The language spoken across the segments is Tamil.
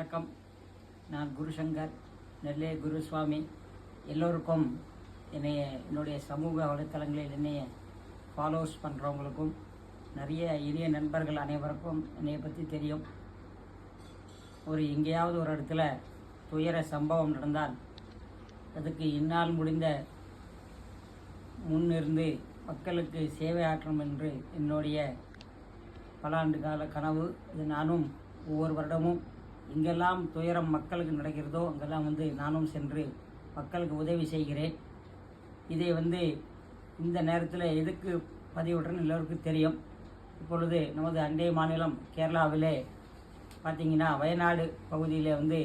வணக்கம். நான் குருசங்கர் நெல்லை குருசுவாமி எல்லோருக்கும் என்னைய என்னுடைய சமூக வலைத்தளங்களில் என்னைய ஃபாலோஸ் பண்ணுறவங்களுக்கும் நிறைய இனிய நண்பர்கள் அனைவருக்கும் என்னைய பற்றி தெரியும். ஒரு எங்கேயாவது ஒரு இடத்துல துயர சம்பவம் நடந்தால் அதுக்கு இந்நாள் முடிந்த முன்னிருந்து மக்களுக்கு சேவை ஆற்றணும் என்று என்னுடைய பல ஆண்டு கால கனவு. இது நானும் ஒவ்வொரு வருடமும் எங்கெல்லாம் துயரம் மக்களுக்கு நடக்கிறதோ அங்கெல்லாம் வந்து நானும் சென்று மக்களுக்கு உதவி செய்கிறேன். இதை வந்து இந்த நேரத்தில் எதுக்கு பதிவிடுறேன்னு எல்லோருக்கும் தெரியும். இப்பொழுது நமது அண்டை மாநிலம் கேரளாவிலே பார்த்தீங்கன்னா வயநாடு பகுதியில் வந்து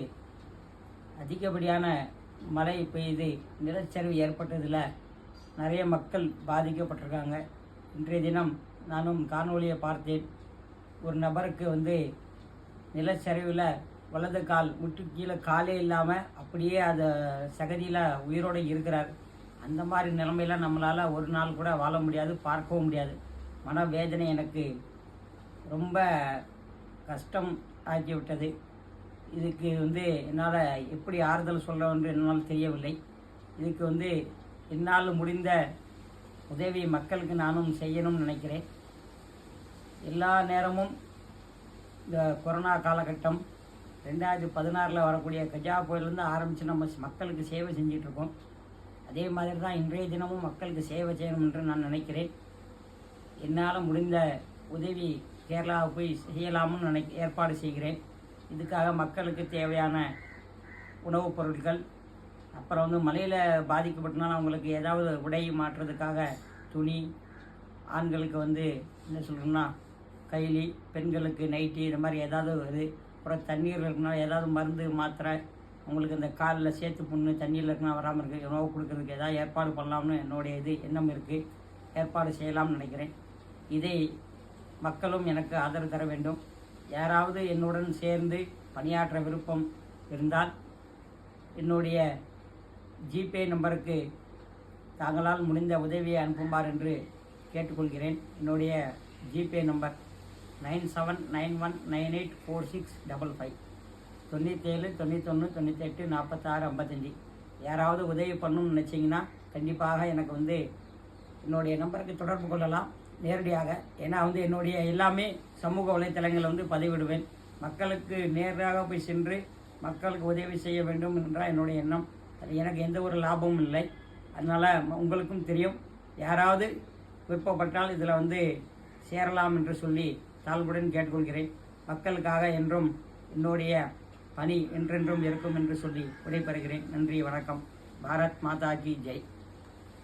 அதிகப்படியான மழை பெய்து நிலச்சரிவு ஏற்பட்டதில் நிறைய மக்கள் பாதிக்கப்பட்டிருக்காங்க. இன்றைய தினம் நானும் காணொலியை பார்த்தேன். ஒரு நபருக்கு வந்து நிலச்சரிவில் வலது கால் முட்டு கீழே காலே இல்லாமல் அப்படியே அதை சகதியில் உயிரோடு இருக்கிறார். அந்த மாதிரி நிலைமையில நம்மளால் ஒரு நாள் கூட வாழ முடியாது பார்க்கவும் முடியாது. மனவேதனை எனக்கு ரொம்ப கஷ்டம் ஆக்கிவிட்டது. இதுக்கு வந்து என்னால் எப்படி ஆறுதல் சொல்ல என்று என்னால் தெரியவில்லை. இதுக்கு வந்து என்னால் முடிந்த உதவி மக்களுக்கு நானும் செய்யணும்னு நினைக்கிறேன். எல்லா நேரமும் இந்த கொரோனா காலகட்டம் ரெண்டாயிரத்தி பதினாறில் வரக்கூடிய கஜா புயலேருந்து ஆரம்பித்து நம்ம மக்களுக்கு சேவை செஞ்சிட்ருக்கோம். அதே மாதிரி தான் இன்றைய தினமும் மக்களுக்கு சேவை செய்யணும் என்று நான் நினைக்கிறேன். என்னால் முடிந்த உதவி கேரளாவை போய் செய்யலாம்னு நினை ஏற்பாடு செய்கிறேன். இதுக்காக மக்களுக்கு தேவையான உணவுப் பொருட்கள் அப்புறம் வந்து மழையில் பாதிக்கப்பட்டனால அவங்களுக்கு ஏதாவது உடை மாற்றுறதுக்காக துணி ஆண்களுக்கு வந்து என்ன சொல்கிறோம்னா கைலி பெண்களுக்கு நைட்டி இந்த மாதிரி ஏதாவது இது அப்புறம் தண்ணீர் இருக்குன்னா ஏதாவது மருந்து மாத்திரை உங்களுக்கு இந்த காலில் சேர்த்து புண்ணு தண்ணியில் இருக்குன்னா வராமல் இருக்குது உணவு கொடுக்கறதுக்கு ஏதாவது ஏற்பாடு பண்ணலாம்னு என்னுடைய இது எண்ணம் இருக்குது ஏற்பாடு செய்யலாம்னு நினைக்கிறேன். இதை மக்களும் எனக்கு ஆதரவு தர வேண்டும். யாராவது என்னுடன் சேர்ந்து பணியாற்ற விருப்பம் இருந்தால் என்னுடைய ஜிபே நம்பருக்கு தாங்களால் முடிந்த உதவியை அனுப்புமாறு என்று கேட்டுக்கொள்கிறேன். என்னுடைய GPay number nine seven nine one nine eight four six double five. தொண்ணூற்றேழு தொண்ணூத்தொன்று தொண்ணூற்றெட்டு நாற்பத்தாறு ஐம்பத்தஞ்சி. யாராவது உதவி பண்ணணும்னு நினச்சிங்கன்னா கண்டிப்பாக எனக்கு வந்து என்னுடைய நம்பருக்கு தொடர்பு கொள்ளலாம். நேரடியாக ஏன்னா வந்து என்னுடைய எல்லாமே சமூக வலைத்தளங்களில் வந்து பதிவிடுவேன். மக்களுக்கு நேராக போய் சென்று மக்களுக்கு உதவி செய்ய வேண்டும் என்றால் என்னுடைய எண்ணம். அது எனக்கு எந்த ஒரு லாபமும் இல்லை. அதனால் உங்களுக்கும் தெரியும். யாராவது விருப்பப்பட்டால் இதில் வந்து சேரலாம் என்று சொல்லி தாழ்வுடன் கேட்டுக்கொள்கிறேன். மக்களுக்காக என்றும் என்னுடைய பணி என்றென்றும் இருக்கும் என்று சொல்லி விடைபெறுகிறேன். நன்றி வணக்கம். பாரத் மாதா கி ஜெய்.